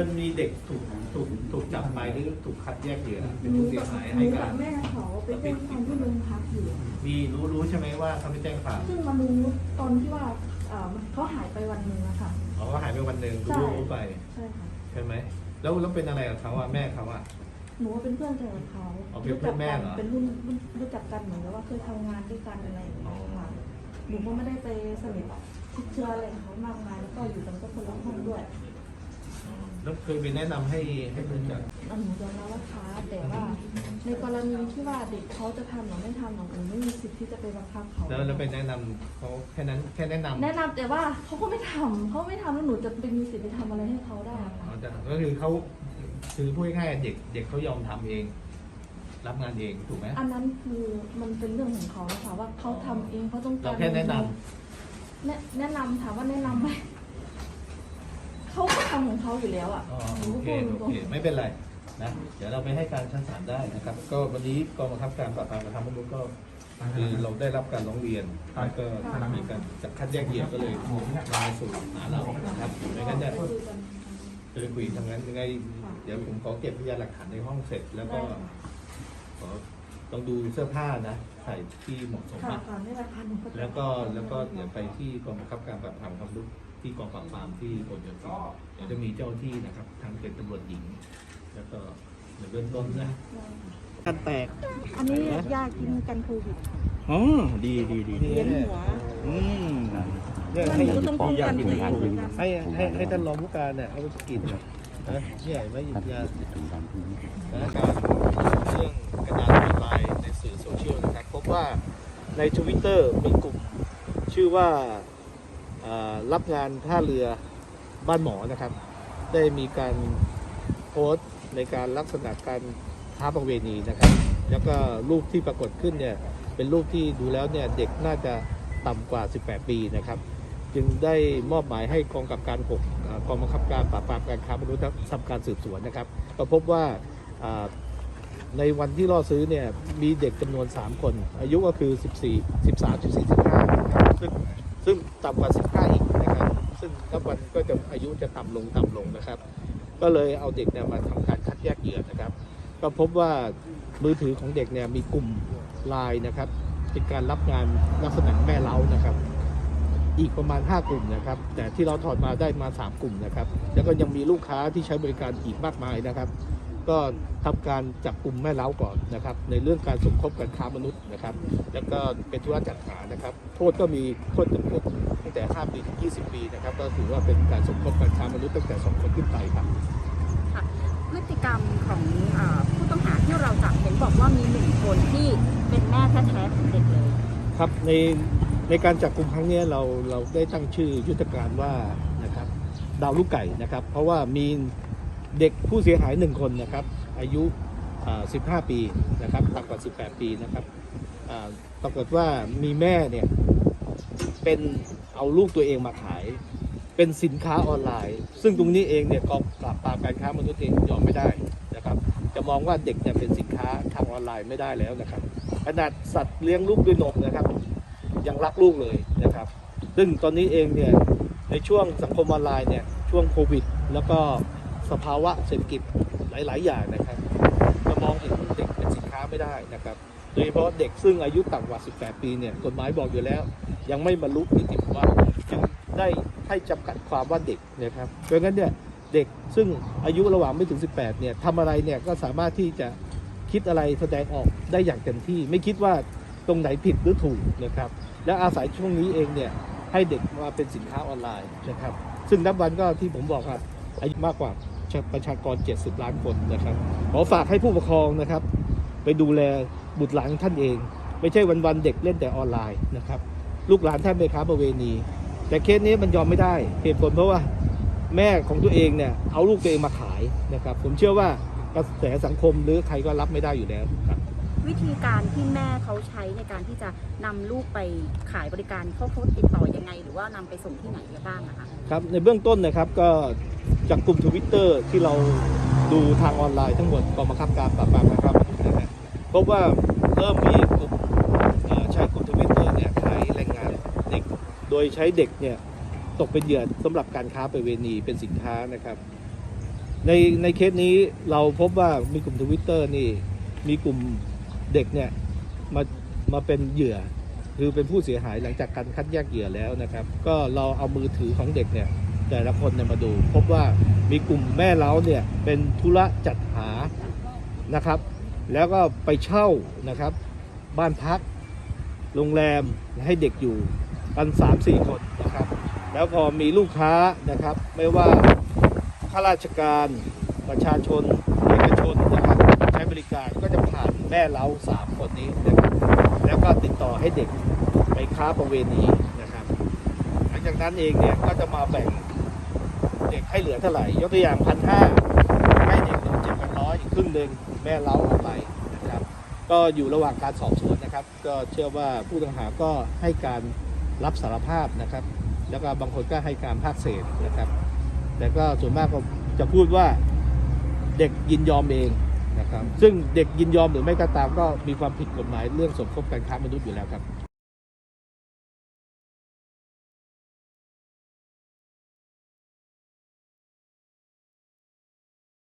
มันคนมันมันมีเด็กถูกถูกถูกจับไปหรือถูกคัดแยกเหยื่อเป็นหนูผู้เสียกับหายหให้นูกากัรบแม่เขาไปแจ้งความที่โรงพักอยู่มีรู้รู้ใช่ไหมว่าเขาไปแจ้งความซึ่งมารู้ตอนที่ว่าเอ่อเขาหายไปวันหนึ่งอะค่ะอ๋อเขาหายไปวันหนึ่งใช่รู้รู้ไปใช่ค่ะใช่ไหมแล้วแล้วเป็นอะไรกับเขาอะแม่เขาอะหนูว่าเป็นเพื่อนกันกับเขาอ๋อเป็นเพื่อนแม่เหรอเป็นรุ่นรุ่นรู้จักกันเหมือนกับว่าเคยทำงานด้วยกันอะไรอย่างเงี้ยค่ะหนูก็ไม่ได้ไปสนิทชิดเชื้ออะไรกับเขามากมายแล้วก็อยู่กันก็คนละห้องด้วย แล้วเคยไปแนะนำให้ให้รู้จักอันหนูยอมรับว่าช้าแต่ว่า ในกรณีที่ว่าเด็กเขาจะทำหรือไม่ทำหนูไม่มีสิทธิ์ที่จะไปบังคับเขาแล้วแล้วไปแนะนำเขาแค่นั้นแค่แนะนำแนะนำแต่ว่าเขาก็ไม่ทำเขาไม่ทำแล้วหนูจะไปมีสิทธิ์ไปทำอะไรให้เขาได้อะอ๋ค่ะอแต่ก็คือเขาคือพูดง่ายๆเด็กเด็กเขายอมทำเอง รับงานเองถูกไหม อันนั้นคือมันเป็นเรื่องของเขาค่ะว่าเขาทำเองเขาต้องการเราแค่แนะนแนะแนะนำถามว่าแนะนำไหมเขาก็ ทำของเขาอยู่แล้วอะ อ๋อหนูโอก็เคพูดตรโองเคไม่เป็นไรนะเดี๋ยวเราไปให้การชั้นศาลได้นะครับ ก็วันนี้กองบังคับการปราบปรามการทำมนุษย์ก็คือเราได้รับการร้องเรียนแล้วก็มีการจัดคัดแยกเหยื่อก็เลยมาสู่หาเรานะครับไม่งั้นเนี่ยคุยกันจะไปคุยทางนั้นยังไงเดี๋ยวผมขอเก็บพยานหลักฐานในห้องเสร็จ แล้วก็ได้ค่ะขอต้องดูเสื้อผ้านะใส่ที่เหมาะสมค่ะนะค่ะไม่ราคาหนูก็จะแล้วก็แล้วก็เดี๋ยวไปที่กองบังคับการปราบปรามความรู้ ที่กองปราบปรามที่กรมโยธาเดี๋ยวจะมีเจ้าที่นะครับทางเป็นตำรวจหญิง แล้วก็ในเบื้องต้นนะกันแตกอันนี้ยากินกันโควิดอ๋อดีดีดีดีเลี้ยงหัวอืมเนี่ยมันให้หนูต้องป้องกันตัวเองให้ให้ให้ท่านรองผู้การเนี่ยเอาไปกินนะนะใหญ่ไหมหยิบยานะการเรื่องกระดานออนไลน์ในสื่อโซเชียลนะครับพบว่าในทวิตเตอร์มีกลุ่มชื่อว่าอ่า รับงานท่าเรือบ้านหมอนะครับ ได้มีการโพสต์ในการลักษณะการท้าประเวณีนะครับ แล้วก็รูปที่ปรากฏขึ้นเนี่ยเป็นรูปที่ดูแล้วเนี่ยเด็กน่าจะต่ำกว่า 18 ปีนะครับ จึงได้มอบหมายให้กองกับการ6อ่ากองบังคับการปราบปรามการค้ามนุษย์ทำการสืบสวนนะครับก็พบว่าในวันที่ล่อซื้อเนี่ยมีเด็กจำนวน 3 คน อายุก็คือ 14 13 14 15นะครับซึ่ง ซึ่งต่ำกว่า 15อีกนะครับ ซึ่งนับวันก็จะอายุจะต่ำลงต่ำลงนะครับ ก็เลยเอาเด็กเนี่ยมาทำการคัดแยกเหยื่อนะครับ ก็พบว่ามือถือของเด็กเนี่ยมีกลุ่มไลน์นะครับเป็นการรับงานลักษณะแม่เล้านะครับ อีกประมาณ 5 กลุ่มนะครับ แต่ที่เราถอดมาได้มา 3 กลุ่มนะครับ แล้วก็ยังมีลูกค้าที่ใช้บริการอีกมากมายนะครับ ก็ทำการจับกลุ่มแม่เล้าก่อนนะครับ ในเรื่องการสมคบกันค้ามนุษย์นะครับ แล้วก็เป็นธุระจัดหานะครับ โทษก็มีโทษจำคุกตั้งแต่ 5 ปีถึง 20 ปีนะครับ ก็ถือว่าเป็นการสมคบกันค้ามนุษย์ตั้งแต่ 2 คนขึ้นไปครับค่ะพฤติกรรมของเออผู้ต้องหาที่เราจับเห็นบอกว่ามีหนึ่งคนที่เป็นแม่แท้ๆของเด็กเลย ครับในในการจับกลุ่มครั้งเนี้ยเราเราได้ตั้งชื่อยุทธการว่านะครับดาวลูกไก่นะครับ เพราะว่ามี เด็กผู้เสียหายหนึ่งคนนะครับ อายุ 15 ปีนะครับต่ำกว่า 18 ปีนะครับอ่าปรากฏว่ามีแม่เนี่ยเป็นเอาลูกตัวเองมาขาย เป็นสินค้าออนไลน์ ซึ่งตรงนี้เองเนี่ยกองปราบปรามการค้ามนุษย์เองยอมไม่ได้นะครับ จะมองว่าเด็กเนี่ยเป็นสินค้าทางออนไลน์ไม่ได้แล้วนะครับขนาดสัตว์เลี้ยงลูกด้วยนมนะครับ ยังรักลูกเลยนะครับ ซึ่งตอนนี้เองเนี่ยในช่วงสังคมออนไลน์เนี่ยช่วงโควิด แล้วก็ สภาวะเศรษฐกิจหลาย ๆ อย่างนะครับจะมองเห็นเด็กเป็นสินค้าไม่ได้นะครับ โดยเฉพาะเด็กซึ่งอายุต่ำกว่า 18 ปีเนี่ยกฎหมายบอกอยู่แล้ว ยังไม่บรรลุนิติภาวะจึงได้ให้จำกัดความว่าเด็กนะครับเพราะงั้นเนี่ยเด็กซึ่งอายุระหว่างไม่ถึง 18 เนี่ยทำอะไรเนี่ยก็สามารถที่จะคิดอะไรแสดงออกได้อย่างเต็มที่ ไม่คิดว่าตรงไหนผิดหรือถูกนะครับ และอาศัยช่วงนี้เองเนี่ยให้เด็กมาเป็นสินค้าออนไลน์นะครับ ซึ่งนับวันก็ที่ผมบอกครับอายุมากกว่า ประชากร 70 ล้านคนนะครับ ขอฝากให้ผู้ปกครองนะครับ ไปดูแลบุตรหลานท่านเอง ไม่ใช่วันๆเด็กเล่นแต่ออนไลน์นะครับ ลูกหลานท่านไปค้าประเวณี แต่เคสนี้มันยอมไม่ได้เหตุผลเพราะว่าแม่ของตัวเองเนี่ยเอาลูกตัวเองมาขายนะครับ ผมเชื่อว่ากระแสสังคมหรือใครก็รับไม่ได้อยู่แล้ว วิธีการที่แม่เขาใช้ในการที่จะนำลูกไปขายบริการเขาเขาติดต่อยังไง หรือว่านำไปส่งที่ไหนบ้างนะคะครับในเบื้องต้นนะครับก็จากกลุ่มทวิตเตอร์ที่เราดูทางออนไลน์ทั้งหมดกองบังคับการปราบปรามการค้ามนุษย์นะฮะพบว่าเริ่มมีกลุ่มใช้กลุ่มทวิตเตอร์เนี่ยขายแรงงานเด็กโดยใช้เด็กเนี่ยตกเป็นเหยื่อสำหรับการค้าประเวณีเป็นสินค้านะครับ ในในเคสนี้เราพบว่ามีกลุ่มทวิตเตอร์นี่มีกลุ่ม เด็กเนี่ยมามาเป็นเหยื่อคือเป็นผู้เสียหายหลังจากการคัดแยกเหยื่อแล้วนะครับ ก็เราเอามือถือของเด็กเนี่ยแต่ละคนเนี่ยมาดู พบว่ามีกลุ่มแม่เล้าเนี่ยเป็นธุระจัดหานะครับ แล้วก็ไปเช่านะครับ บ้านพัก โรงแรมให้เด็กอยู่กันสามสี่คนนะครับ แล้วพอมีลูกค้านะครับ ไม่ว่าข้าราชการประชาชนเอกชนนะครับใช้บริการก็จะ แม่เล้าสามคนนี้นะครับแล้วก็ติดต่อให้เด็กไปค้าประเวณีนะครับ หลังจากนั้นเองเนี่ยก็จะมาแบ่งเด็กให้เหลือเท่าไหร่ ยกตัวอย่างพันห้าให้เด็กเหลือเจ็ดพันร้อยอีกครึ่งหนึ่งแม่เล้าเอาไปนะครับ ก็อยู่ระหว่างการสอบสวนนะครับ ก็เชื่อว่าผู้ต้องหาก็ให้การรับสารภาพนะครับ แล้วก็บางคนก็ให้การภาคเศษนะครับ แต่ก็ส่วนมากก็จะพูดว่าเด็กยินยอมเอง นะครับซึ่งเด็กยินยอมหรือไม่ก็ตามก็มีความผิดกฎหมายเรื่องสมคบการค้ามนุษย์อยู่แล้วครับ